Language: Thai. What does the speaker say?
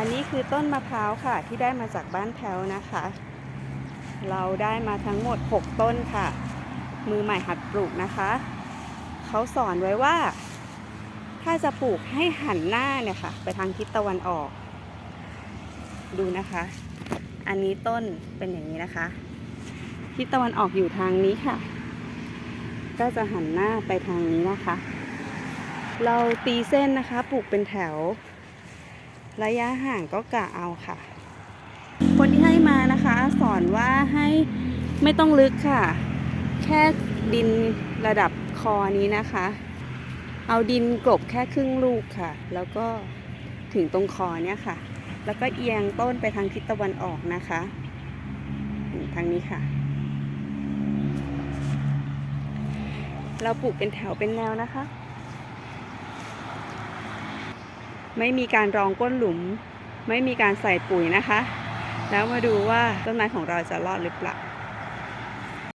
อันนี้คือต้นมะพร้าวค่ะที่ได้มาจากบ้านแพ้วนะคะ เราได้มาทั้งหมด 6 ต้นค่ะ มือใหม่หัดปลูกนะคะ เขาสอนไว้ว่า ถ้าจะปลูกให้หันหน้าเนี่ยค่ะ ไปทางทิศตะวันออก ดูนะคะ อันนี้ต้นเป็นอย่างนี้นะคะ ทิศตะวันออกอยู่ทางนี้ค่ะ ก็จะหันหน้าไปทางนี้นะคะ เราตีเส้นนะคะ ปลูกเป็นแถว ระยะห่างก็กะเอาค่ะ คนที่ให้มานะคะ สอนว่าให้ไม่ต้องลึกค่ะ แค่ดินระดับคอนี้นะคะ เอาดินกลบแค่ครึ่งลูกค่ะ แล้วก็ถึงตรงคอเนี่ยค่ะ แล้วก็เอียงต้นไปทางทิศตะวันออกนะคะ ทางนี้ค่ะ เราปลูกเป็นแถวเป็นแนวนะคะ ไม่มีการรองก้นหลุม ไม่มีการใส่ปุ๋ยนะคะ แล้วมาดูว่าต้นไม้ของเราจะรอดหรือเปล่า